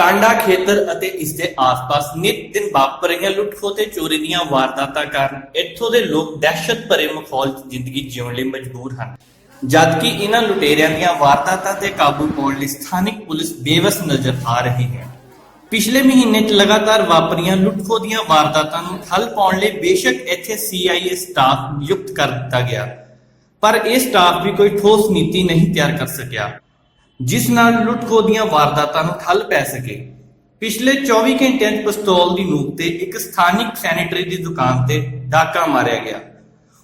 ਟਾਂਡਾ ਖੇਤਰ ਅਤੇ ਇਸ ਦੇ ਆਸ-ਪਾਸ ਨਿਤ ਦਿਨ ਵਾਪਰ ਰਹੀਆਂ ਲੁੱਟ-ਖੋਹ ਤੇ ਚੋਰੀ ਦੀਆਂ ਵਾਰਦਾਤਾਂ ਕਾਰਨ ਇੱਥੋਂ ਦੇ ਲੋਕ ਦਹਿਸ਼ਤ ਭਰੇ ਮਾਹੌਲ 'ਚ ਜ਼ਿੰਦਗੀ ਜਿਉਣ ਲਈ ਮਜਬੂਰ ਹਨ। ਜਦਕਿ ਇਹਨਾਂ ਲੁਟੇਰਿਆਂ ਦੀਆਂ ਵਾਰਦਾਤਾਂ ਤੇ ਕਾਬੂ ਪਾਉਣ ਲਈ ਸਥਾਨਕ ਪੁਲਿਸ ਬੇਵਸ ਨਜ਼ਰ ਆ ਰਹੀ ਹੈ। ਪਿਛਲੇ ਮਹੀਨੇ 'ਚ ਲਗਾਤਾਰ ਵਾਪਰੀਆਂ ਲੁੱਟ-ਖੋਹ ਦੀਆਂ ਵਾਰਦਾਤਾਂ ਨੂੰ ਠੱਲ ਪਾਉਣ ਲਈ ਬੇਸ਼ੱਕ ਇੱਥੇ ਸੀਆਈਏ ਸਟਾਫ ਨਿਯੁਕਤ ਕਰ ਦਿੱਤਾ ਗਿਆ। ਪਰ ਇਹ ਸਟਾਫ ਵੀ ਕੋਈ ਠੋਸ ਨੀਤੀ ਨਹੀਂ ਤਿਆਰ ਕਰ ਸਕਿਆ। ਜਿਸ ਨਾਲ ਲੁੱਟ-ਖੋਹ ਦੀਆਂ ਵਾਰਦਾਤਾਂ ਨੂੰ ਠੱਲ ਪੈ ਸਕੇ। ਪਿਛਲੇ 24 ਘੰਟਿਆਂ 'ਚ ਪਿਸਤੌਲ ਦੀ ਨੋਕ ਤੇ ਇੱਕ ਸਥਾਨਿਕ ਸੈਨੀਟਰੀ ਦੀ ਦੁਕਾਨ ਤੇ ਡਾਕਾ ਮਾਰਿਆ ਗਿਆ।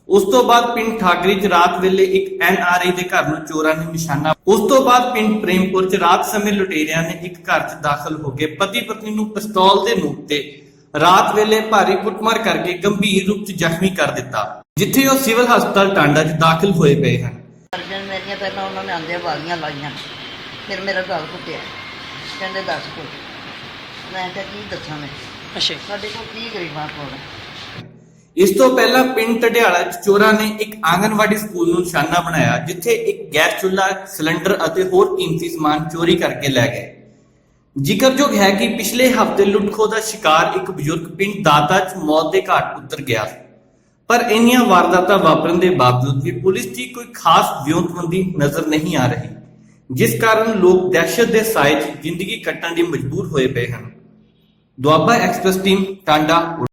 ਉਸ ਤੋਂ ਬਾਅਦ ਪਿੰਡ ਠਾਗਰੀ 'ਚ ਰਾਤ ਵੇਲੇ ਇੱਕ ਐਨਆਰਆਈ ਦੇ ਘਰ ਨੂੰ ਚੋਰਾਂ ਨੇ ਨਿਸ਼ਾਨਾ ਉਸ ਤੋਂ ਬਾਅਦ ਪਿੰਡ ਪ੍ਰੇਮਪੁਰ 'ਚ ਰਾਤ ਸਮੇਂ ਲੁਟੇਰਿਆਂ ਨੇ ਇੱਕ ਘਰ 'ਚ ਦਾਖਲ ਹੋ ਕੇ ਪਤੀ ਪਤਨੀ ਨੂੰ ਪਿਸਤੌਲ ਦੇ ਨੋਕ ਤੇ ਰਾਤ ਵੇਲੇ ਭਾਰੀ ਕੁੱਟਮਾਰ ਕਰਕੇ ਗੰਭੀਰ ਰੂਪ 'ਚ ਜ਼ਖਮੀ ਕਰ ਦਿੱਤਾ, ਜਿੱਥੇ ਉਹ ਸਿਵਲ ਹਸਪਤਾਲ ਟਾਂਡਾ 'ਚ ਦਾਖਲ ਹੋਏ ਪਏ ਹਨ। ਅਰਜਨ ਮੇਰੀਆਂ ਪਹਿਲਾਂ ਉਹਨਾਂ ਨੇ ਆਂਦੇ ਵਾਲੀਆਂ ਲਾਈਆਂ। ਫਿਰ ਮੇਰਾ ਗਲ ਘੁੱਟਿਆ ਕਹਿੰਦੇ ਦੱਸ ਕੁਝ ਮੈਂ ਕਿਹਾ ਕੀ ਦੱਸਾਂ ਮੈਂ? ਅੱਛਾ। ਸਾਡੇ ਕੋਲ ਕੀ ਗਰੀਬਾਂ ਕੋਲ ਹੈ? ਇਸ ਤੋਂ ਪਹਿਲਾਂ ਪਿੰਡ ਟਡਿਆਲਾ 'ਚ ਚੋਰਾਂ ਨੇ ਇੱਕ ਆਂਗਨਵਾੜੀ ਸਕੂਲ ਨੂੰ ਨਿਸ਼ਾਨਾ ਬਣਾਇਆ ਜਿੱਥੇ ਇੱਕ ਗੈਸ ਚੁੱਲ੍ਹਾ ਸਿਲੰਡਰ ਅਤੇ ਹੋਰ ਕੀਮਤੀ ਸਮਾਨ ਚੋਰੀ ਕਰਕੇ ਲੈ ਗਏ। ਜ਼ਿਕਰਯੋਗ ਹੈ ਕਿ ਪਿਛਲੇ ਹਫ਼ਤੇ ਲੁੱਟਖੋ ਦਾ ਸ਼ਿਕਾਰ ਇੱਕ ਬਜ਼ੁਰਗ ਪਿੰਡ ਦਾਤਾ 'ਚ ਮੌਤ ਦੇ ਘਾਟ ਉਤਰ ਗਿਆ ਪਰ ਇੰਨੀਆਂ ਵਾਰਦਾਤਾਂ ਵਾਪਰਨ ਦੇ ਬਾਵਜੂਦ ਵੀ ਪੁਲਿਸ ਦੀ ਕੋਈ ਖਾਸ ਵਿਉਂਤਬੰਦੀ ਨਜ਼ਰ ਨਹੀਂ ਆ ਰਹੀ। ਜਿਸ ਕਾਰਨ ਲੋਕ ਦਹਿਸ਼ਤ ਦੇ ਸਾਏ 'ਚ ਜ਼ਿੰਦਗੀ ਕੱਟਣ ਲਈ ਮਜਬੂਰ ਹੋਏ ਪਏ ਹਨ। Doaba express team, Tanda